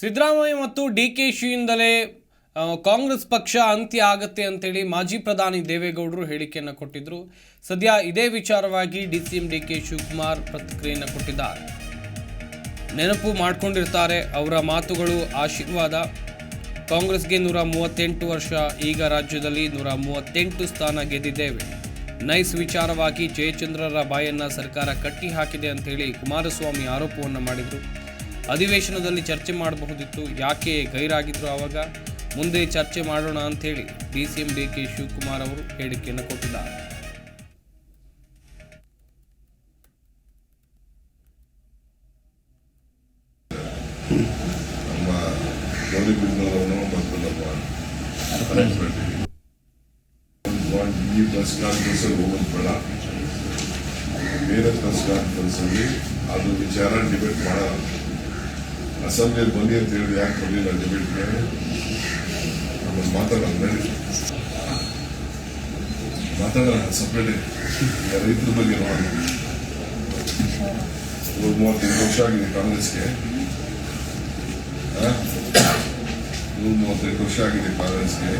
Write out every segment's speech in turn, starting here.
ಸಿದ್ದರಾಮಯ್ಯ ಮತ್ತು D K ಶಿಯಿಂದಲೇ Congress ಪಕ್ಷ ಅಂತ್ಯ ಆಗತ್ತೆ ಅಂತೇಳಿ ಮಾಜಿ ಪ್ರಧಾನಿ ದೇವೇಗೌಡರು ಹೇಳಿಕೆಯನ್ನು ಕೊಟ್ಟಿದ್ದರು ಸದ್ಯ ಇದೇ ವಿಚಾರವಾಗಿ D C M D K Shivakumar ಪ್ರತಿಕ್ರಿಯೆಯನ್ನು ಕೊಟ್ಟಿದ್ದಾರೆ. ನೆನಪು ಮಾಡಿಕೊಂಡಿರ್ತಾರೆ ಅವರ ಮಾತುಗಳು, ಆಶೀರ್ವಾದ. ಕಾಂಗ್ರೆಸ್ಗೆ ನೂರ ಮೂವತ್ತೆಂಟು ವರ್ಷ, ಈಗ ರಾಜ್ಯದಲ್ಲಿ ನೂರ ಮೂವತ್ತೆಂಟು ಸ್ಥಾನ ಗೆದ್ದಿದ್ದೇವೆ. ನೈಸ್ ವಿಚಾರವಾಗಿ ಜಯಚಂದ್ರರ ಬಾಯನ್ನ ಸರ್ಕಾರ ಕಟ್ಟಿ ಹಾಕಿದೆ ಅಂತೇಳಿ ಕುಮಾರಸ್ವಾಮಿ ಆರೋಪವನ್ನು ಮಾಡಿದರು. ಅಧಿವೇಶನದಲ್ಲಿ ಚರ್ಚೆ ಮಾಡಬಹುದಿತ್ತು. ಯಾಕೆ ಗೈರಾಗಿದ್ರು ಆವಾಗ? ಮುಂದೆ ಚರ್ಚೆ ಮಾಡೋಣ ಅಂಥೇಳಿ D C M D K Shivakumar ಅವರು ಹೇಳಿಕೆಯನ್ನು ಕೊಟ್ಟಿದ್ದಾರೆ. ಈ ಪ್ರೆಸ್ ಕಾನ್ಫರೆನ್ಸಲ್ಲಿ ಹೋಗೋದು ಬೇಡ ಬೇರೆ ಪ್ರೆಸ್ ಕಾನ್ಫರೆನ್ಸಲ್ಲಿ ಅದು ವಿಚಾರ ಡಿಬೇಟ್ ಮಾಡೋಣ ಅಸೆಂಬ್ಲಿಯಲ್ಲಿ ಬನ್ನಿ ಅಂತ ಹೇಳಿ ಯಾಕೆ ಬರಲಿಲ್ಲ ಡಿಬೇಟ್ಗೆ ಆಮೇಲೆ ಮಾತಾಡೋಣ ನಡಿ ಮಾತಾಡೋಣ ಸಪ್ರೇಟ್ ರೈತರ ಬಗ್ಗೆ ನೋಡಿ. ಮೂರು ಮೂವತ್ತೈದು ವರ್ಷ ಆಗಿದೆ ಕಾಂಗ್ರೆಸ್ಗೆ. ನೂರು ಮೂವತ್ತೈದು ವರ್ಷ ಆಗಿದೆ ಕಾಂಗ್ರೆಸ್ಗೆ.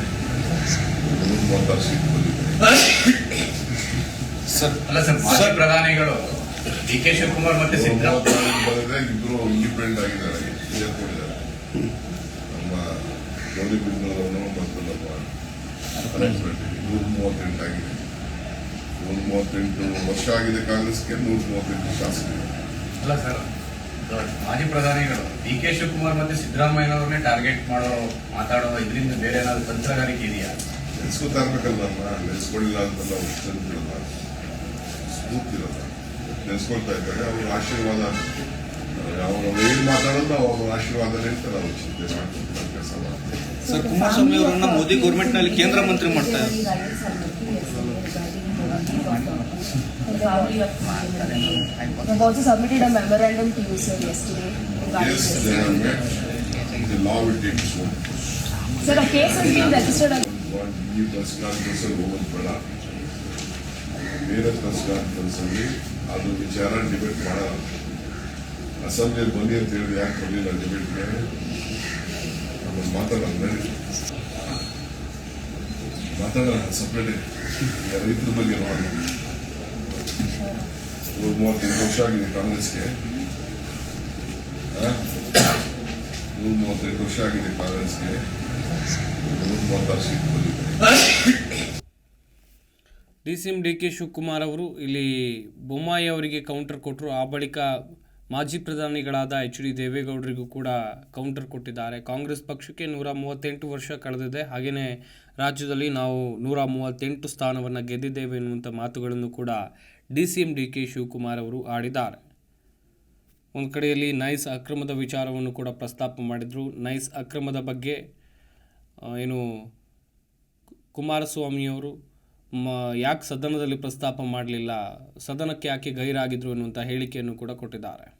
ನೂರು ಮೂವತ್ತಾರು ಸೀಟ್ ಬಂದಿದೆ. ಅಲ್ಲ ಸರ್ ಮಾಜಿ ಪ್ರಧಾನಿಗಳು ಡಿ ಕೆ ಶಿವಕುಮಾರ್ ಮತ್ತೆ ಸಿದ್ದರಾಮಯ್ಯ ಇಬ್ಬರು ಇಂಡಿಪೆಂಡೆಂಟ್ ಆಗಿದ್ದಾರೆ ಸೇರ್ಕೊಂಡಿದ್ದಾರೆ ನಮ್ಮ ಗೌರಿಬಿದನೂರನ್ನು ಮತ್ತು ನಮ್ಮ ನೂರ ಮೂವತ್ತೆಂಟು ಆಗಿದೆ. ನೂರ ಮೂವತ್ತೆಂಟು ವರ್ಷ ಆಗಿದೆ ಕಾಂಗ್ರೆಸ್ಗೆ ನೂರ ಮೂವತ್ತೆಂಟು ಶಾಸಕರು. ಅಲ್ಲ ಸರ್ ಮಾಜಿ ಪ್ರಧಾನಿಗಳು ಡಿ ಕೆ ಶಿವಕುಮಾರ್ ಮತ್ತೆ ಸಿದ್ದರಾಮಯ್ಯನವ್ರನ್ನೇ ಟಾರ್ಗೆಟ್ ಮಾಡೋ ಮಾತಾಡೋ ಇದರಿಂದ ಬೇರೆ ಏನಾದ್ರು ತಂತ್ರಗಾರಿಕೆ ಇದೆಯಾ? ನೆನೆಸ್ಕೊತಾ ಇರ್ಬೇಕಲ್ಲ ನಮ್ಮ ನೆನೆಸ್ಕೊಳ್ಳಿಲ್ಲ ಅಂತ ನೆಲೆಸ್ಕೊಳ್ತಾ ಇದ್ದಾರೆ. ಅವ್ರ ಆಶೀರ್ವಾದ ನಾನು ಹೇಳ ಮಾತನಾಡೋ ಒಂದು ಆಶೀರ್ವಾದ ಸರ್ ಕುಮಾರ್ ಸಮಿಯವರನ್ನ ಮೋದಿ ಗವರ್ನಮೆಂಟ್ನಲ್ಲಿ ಕೇಂದ್ರ ಮಂತ್ರಿ ಮಾಡ್ತಾ ಇದ್ದಾರೆ. ಅವರು ಸರ್ ಅವರು submitted a law reforms sir ಆ ಕೇಸನ್ ಇನ್ ದ ಎಪಿಸೋಡ್ ಆ ಅದು ವಿಚಾರ ಡಿಬೇಟ್ ಮಾಡಾರೆ ಅಸೆಂಬ್ಲಿಯಲ್ಲಿ ಬನ್ನಿ ಅಂತ ಹೇಳಿ ಯಾಕೆ ಬರಲಿಲ್ಲ ಡಿಬೇಟ್ಗೆ ನಮ್ಮ ಮಾತಾಡೋಣ, ನಡಿ. ಮಾತಾಡೋಣ ಸಪ್ರೇಟ್ ರೈತರ ಬಗ್ಗೆ ನೋಡಿ ನೂರ ಮೂವತ್ತೈದು ವರ್ಷ ಆಗಿದೆ ಕಾಂಗ್ರೆಸ್ಗೆ. ನೂರ ಮೂವತ್ತೈದು ವರ್ಷ ಆಗಿದೆ ಕಾಂಗ್ರೆಸ್ಗೆ. ನೂರ ಮೂವತ್ತಾರು ಸೀಟ್ ಬಂದಿದೆ. D C M D K Shivakumar ಅವರು ಇಲ್ಲಿ ಬೊಮ್ಮಾಯಿ ಅವರಿಗೆ ಕೌಂಟರ್. ಕೊಟ್ಟರು ಆ ಬಳಿಕ ಮಾಜಿ ಪ್ರಧಾನಿಗಳಾದ ಎಚ್ ಡಿ ದೇವೇಗೌಡರಿಗೂ ಕೂಡ ಕೌಂಟರ್ ಕೊಟ್ಟಿದ್ದಾರೆ. ಕಾಂಗ್ರೆಸ್ ಪಕ್ಷಕ್ಕೆ ನೂರ ಮೂವತ್ತೆಂಟು ವರ್ಷ ಕಳೆದಿದೆ. ಹಾಗೆಯೇ ರಾಜ್ಯದಲ್ಲಿ ನಾವು ನೂರ ಮೂವತ್ತೆಂಟು ಸ್ಥಾನವನ್ನು ಗೆದ್ದಿದ್ದೇವೆ ಎನ್ನುವಂಥ ಮಾತುಗಳನ್ನು ಕೂಡ D C M D K Shivakumar ಅವರು ಆಡಿದ್ದಾರೆ. ಒಂದು ಕಡೆಯಲ್ಲಿ ನೈಸ್ ಅಕ್ರಮದ ವಿಚಾರವನ್ನು ಕೂಡ ಪ್ರಸ್ತಾಪ ಮಾಡಿದರು. ನೈಸ್ ಅಕ್ರಮದ ಬಗ್ಗೆ ಏನು ಕುಮಾರಸ್ವಾಮಿಯವರು ಮ, ಯಾಕೆ ಸದನದಲ್ಲಿ ಪ್ರಸ್ತಾಪ ಮಾಡಲಿಲ್ಲ? ಸದನಕ್ಕೆ ಯಾಕೆ ಗೈರಾಗಿದ್ರು ಎನ್ನುವಂಥ ಹೇಳಿಕೆಯನ್ನು ಕೂಡ ಕೊಟ್ಟಿದ್ದಾರೆ.